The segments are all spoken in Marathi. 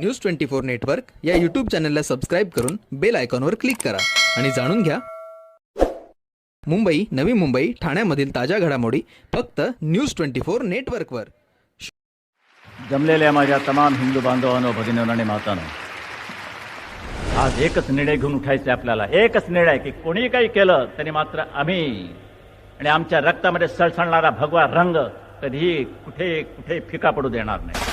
न्यूज ट्वेंटी फोर नेटवर्क या यूट्यूब चॅनलला सबस्क्राईब करून बेल आयकॉनवर क्लिक करा. आणि जाणून घ्या. मुंबई नवी मुंबई ठाण्यामधील ताज्या घडामोडी फक्त न्यूज ट्वेंटी फोर नेटवर्कवर जमलेल्या माझ्या तमाम हिंदू बांधवांनो भगिनींनो आणि मातांनो आज एकच निर्णय घेऊन उठायचे आपल्याला. एकच निर्णय की कोणी काही केलं तरी मात्र आम्ही आणि आमच्या रक्तामध्ये सळसळणारा भगवा रंग कधीही कुठे कुठे फिका पडू देणार नाही.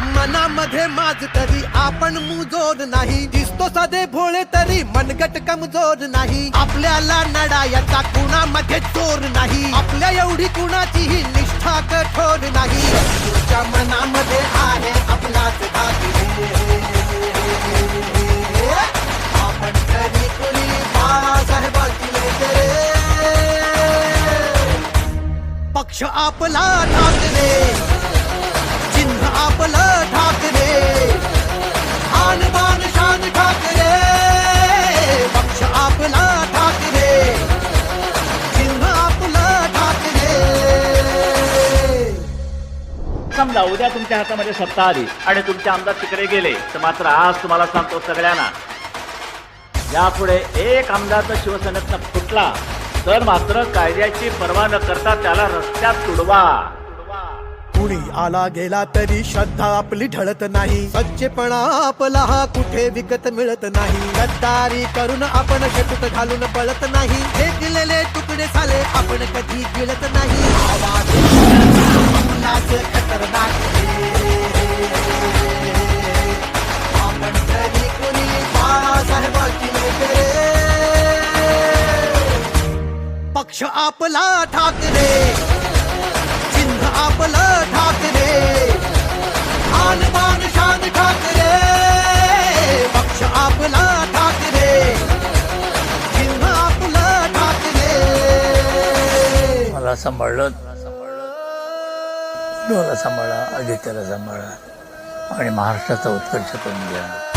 मनामध्ये माझ तरी आपण मुजोर नाही. दिसतो साधे भोळे तरी मनगट कमजोर नाही. आपल्याला लढायाचा कुणामध्ये चोर नाही. आपल्या एवढी कुणाचीही निष्ठा कठोर नाही. तुझ्या मनामध्ये आहे आपलाच आपण तरी कुणी बाळासाहेबांची पक्ष आपला नाचले. समजा उद्या तुमच्या हातामध्ये सत्ता आली आणि तुमचे आमदार तिकडे गेले तर मात्र आज तुम्हाला सांगतो सगळ्यांना यापुढे एक आमदार जर शिवसेनेतनं फुटला तर मात्र कायद्याची पर्वा न करता त्याला रस्त्यात तुडवा कुणी आला गेला तरी श्रद्धा आपली ढळत नाही सच्चेपणा आपला हा कुठे विकत मिळत नाही गद्दारी करून आपण शेतूत घालून पळत नाही फेकलेले तुकडे साले आपण कधी गिळत नाही पक्ष आपला ठाकरे. चिन्ह आपलं ठाकरे. आन बान शान ठाकरे. पक्ष आपला ठाकरे. चिन्ह आपलं ठाकरे. मला सांभाळलं. मला सांभाळा आदित्याला सांभाळा. आणि महाराष्ट्राचा उत्कर्ष करून द्या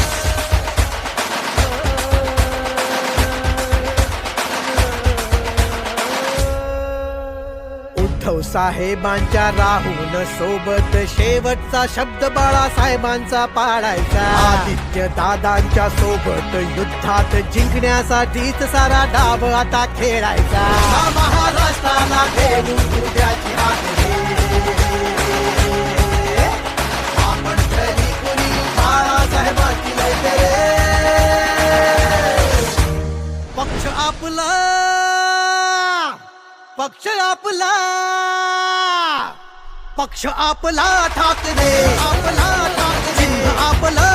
उद्धव साहेबांच्या राहून सोबत शेवटचा शब्द बाळासाहेबांचा पाळायचा आदित्य दादांच्या सोबत युद्धात जिंकण्यासाठीच सारा डाव आता खेळायचा. महाराष्ट्राला घेऊन पक्ष आपला पक्ष आपला ठाकरे. आपला ठाकरे. आपला.